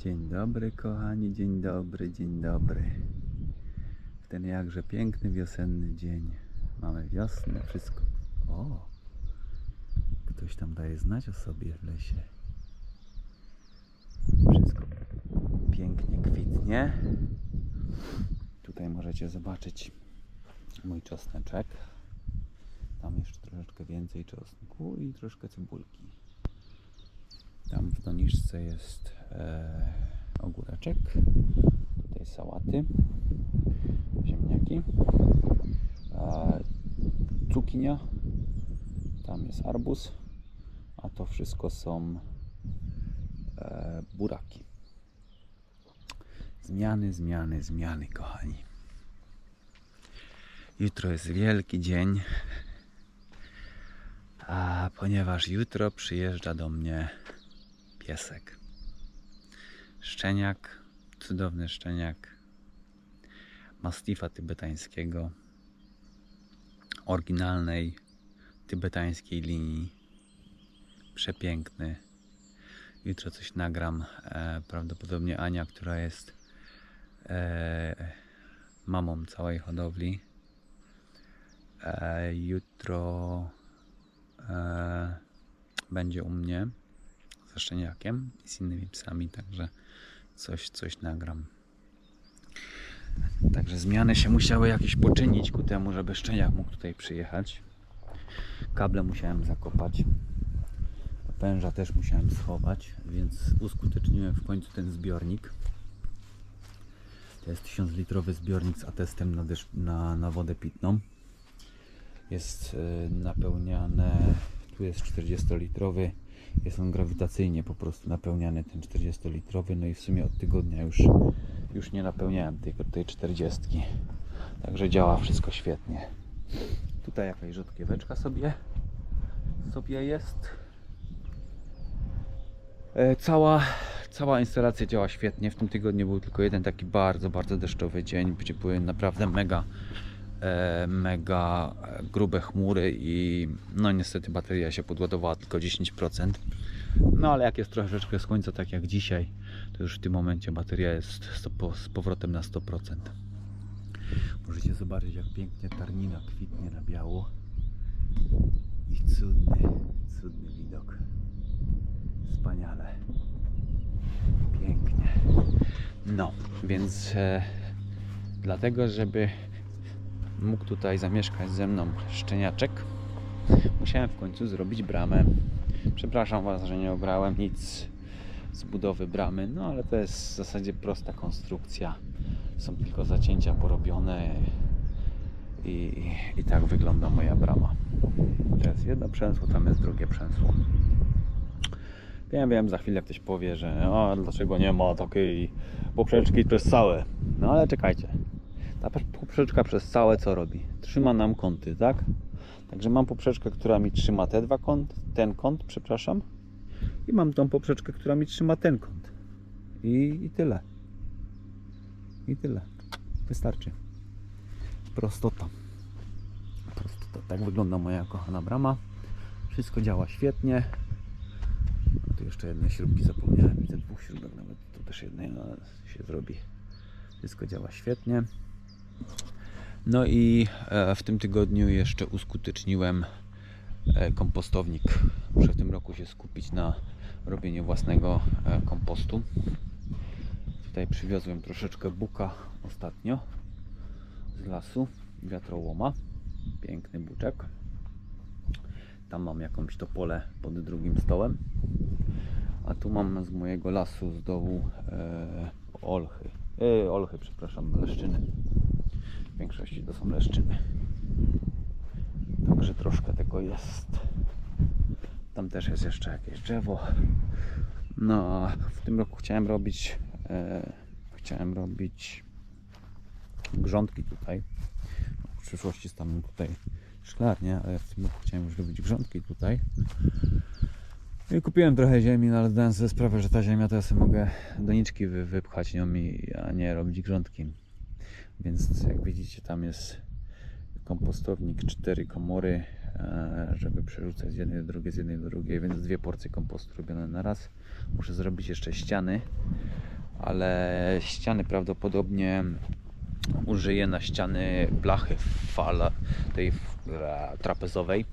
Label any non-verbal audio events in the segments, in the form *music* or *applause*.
Dzień dobry, kochani, dzień dobry, dzień dobry. W ten jakże piękny wiosenny dzień. Mamy wiosnę, wszystko. O! Ktoś tam daje znać o sobie w lesie. Wszystko pięknie kwitnie. Tutaj możecie zobaczyć mój czosneczek. Tam jeszcze troszeczkę więcej czosnku i troszkę cebulki. Doniczce jest e, ogóreczek. Tutaj sałaty, ziemniaki, e, cukinia. Tam jest arbuz, a to wszystko są e, buraki. Zmiany, zmiany, zmiany, kochani. Jutro jest wielki dzień, a ponieważ jutro przyjeżdża do mnie piesek. Szczeniak, cudowny szczeniak mastifa tybetańskiego, oryginalnej tybetańskiej linii. Przepiękny. Jutro coś nagram. E, prawdopodobnie Ania, która jest e, mamą całej hodowli. E, jutro e, będzie u mnie ze szczeniakiem i z innymi psami, także coś, coś nagram. Także zmiany się musiały jakieś poczynić ku temu, żeby szczeniak mógł tutaj przyjechać. Kable musiałem zakopać. Węża też musiałem schować, więc uskuteczniłem w końcu ten zbiornik. To jest 1000 litrowy zbiornik z atestem na, na, na wodę pitną. Jest y, napełniane, tu jest 40 litrowy, jest on grawitacyjnie po prostu napełniany ten 40 litrowy no i w sumie od tygodnia już, już nie napełniałem tej, tej 40 także działa wszystko świetnie. Tutaj jakaś rzodkieweczka sobie sobie jest. E, cała cała instalacja działa świetnie. W tym tygodniu był tylko jeden taki bardzo bardzo deszczowy dzień gdzie były naprawdę mega mega e, grube chmury i no niestety bateria się podładowała tylko 10%. No ale jak jest troszeczkę słońca, tak jak dzisiaj, to już w tym momencie bateria jest z powrotem na 100%. Możecie zobaczyć jak pięknie tarnina kwitnie na biało i cudny, cudny widok. Wspaniale. Pięknie. No, więc e, dlatego, żeby mógł tutaj zamieszkać ze mną szczeniaczek, musiałem w końcu zrobić bramę. Przepraszam Was, że nie obrałem nic z budowy bramy, no ale to jest w zasadzie prosta konstrukcja. Są tylko zacięcia porobione i, i, tak wygląda moja brama. To jest jedno przęsło, tam jest drugie przęsło. Wiem, wiem, za chwilę ktoś powie, że a dlaczego nie ma takiej poprzeczki przez całe. No ale czekajcie. Ta poprzeczka przez całe co robi? Trzyma nam kąty, tak? Także mam poprzeczkę, która mi trzyma te dwa kąt, ten kąt, przepraszam. I mam tą poprzeczkę, która mi trzyma ten kąt. I, i tyle. I tyle. Wystarczy. Prostota. Prostota. Tak wygląda moja kochana brama. Wszystko działa świetnie. No tu jeszcze jedne śrubki zapomniałem. Widzę dwóch śrubek nawet. Tu też jednej no, się zrobi. Wszystko działa świetnie. No i e, w tym tygodniu jeszcze uskuteczniłem e, kompostownik. Muszę w tym roku się skupić na robieniu własnego e, kompostu. Tutaj przywiozłem troszeczkę buka ostatnio z lasu, wiatrołoma. Piękny buczek. Tam mam jakąś topolę pod drugim stołem. A tu mam z mojego lasu z dołu e, olchy. E, olchy, przepraszam, leszczyny. Większości to są leszczyny. Także troszkę tego jest. Tam też jest jeszcze jakieś drzewo. No, w tym roku chciałem robić e, chciałem robić grządki tutaj. W przyszłości stanę tutaj szklarnię, ale w tym roku chciałem już robić grządki tutaj. I kupiłem trochę ziemi, no ale zdałem sobie sprawę, że ta ziemia to ja sobie mogę doniczki wy, wypchać nią, i, a nie robić grządki. Więc jak widzicie tam jest kompostownik, cztery komory, e, żeby przerzucać z jednej do drugiej, z jednej do drugiej, więc dwie porcje kompostu robione na raz. Muszę zrobić jeszcze ściany, ale ściany prawdopodobnie użyję na ściany blachy fala tej e, trapezowej,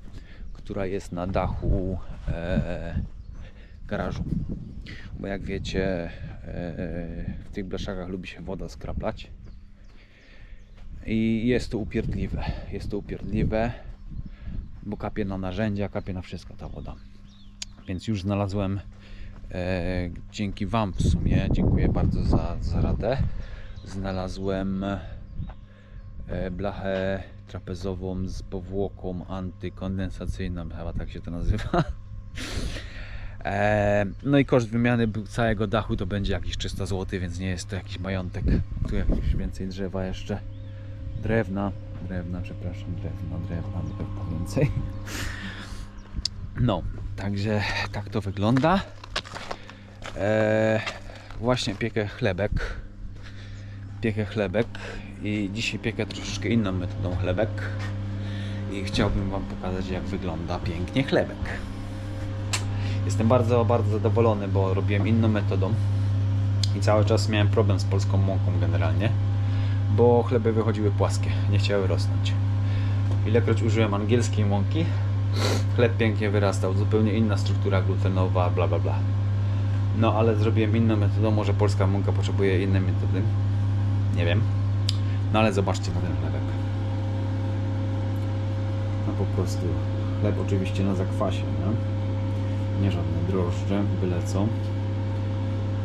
która jest na dachu e, garażu. Bo jak wiecie, e, w tych blaszakach lubi się woda skraplać. I jest to upierdliwe. Jest to upierdliwe, bo kapie na narzędzia, kapie na wszystko ta woda. Więc już znalazłem e, dzięki Wam w sumie, dziękuję bardzo za, za radę. Znalazłem e, blachę trapezową z powłoką antykondensacyjną, chyba tak się to nazywa. E, no i koszt wymiany całego dachu to będzie jakieś 300 zł, więc nie jest to jakiś majątek. Tu jakieś więcej drzewa jeszcze. Drewna, drewna, przepraszam, drewna, drewna, drewna więcej. No, także tak to wygląda. E, właśnie piekę chlebek. Piekę chlebek i dzisiaj piekę troszeczkę inną metodą chlebek. I chciałbym Wam pokazać, jak wygląda pięknie chlebek. Jestem bardzo, bardzo zadowolony, bo robiłem inną metodą i cały czas miałem problem z polską mąką generalnie, bo chleby wychodziły płaskie, nie chciały rosnąć. Ilekroć użyłem angielskiej mąki, chleb pięknie wyrastał, zupełnie inna struktura glutenowa, bla bla bla. No ale zrobiłem inną metodą, może polska mąka potrzebuje innej metody, nie wiem. No ale zobaczcie na ten chlebek. No po prostu chleb oczywiście na zakwasie, nie? nie żadne drożdże, byle co,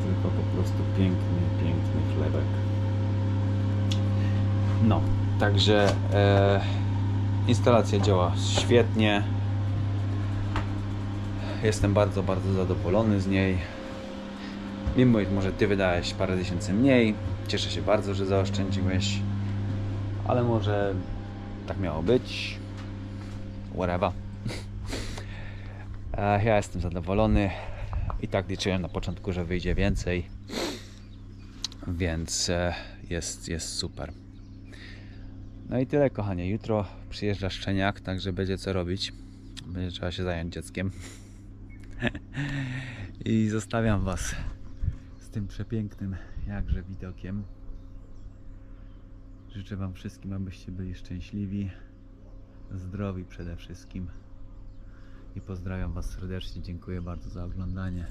tylko po prostu piękny, piękny chlebek. No, także e, instalacja działa świetnie. Jestem bardzo, bardzo zadowolony z niej. Mimo, może Ty wydałeś parę tysięcy mniej, cieszę się bardzo, że zaoszczędziłeś, ale może tak miało być. Whatever. *laughs* E, Ja jestem zadowolony. I tak liczyłem na początku, że wyjdzie więcej. Więc e, jest, jest super. No i tyle, kochanie. Jutro przyjeżdża szczeniak, także będzie co robić. Będzie trzeba się zająć dzieckiem. *laughs* I zostawiam Was z tym przepięknym jakże widokiem. Życzę Wam wszystkim, abyście byli szczęśliwi, zdrowi przede wszystkim i pozdrawiam Was serdecznie. Dziękuję bardzo za oglądanie.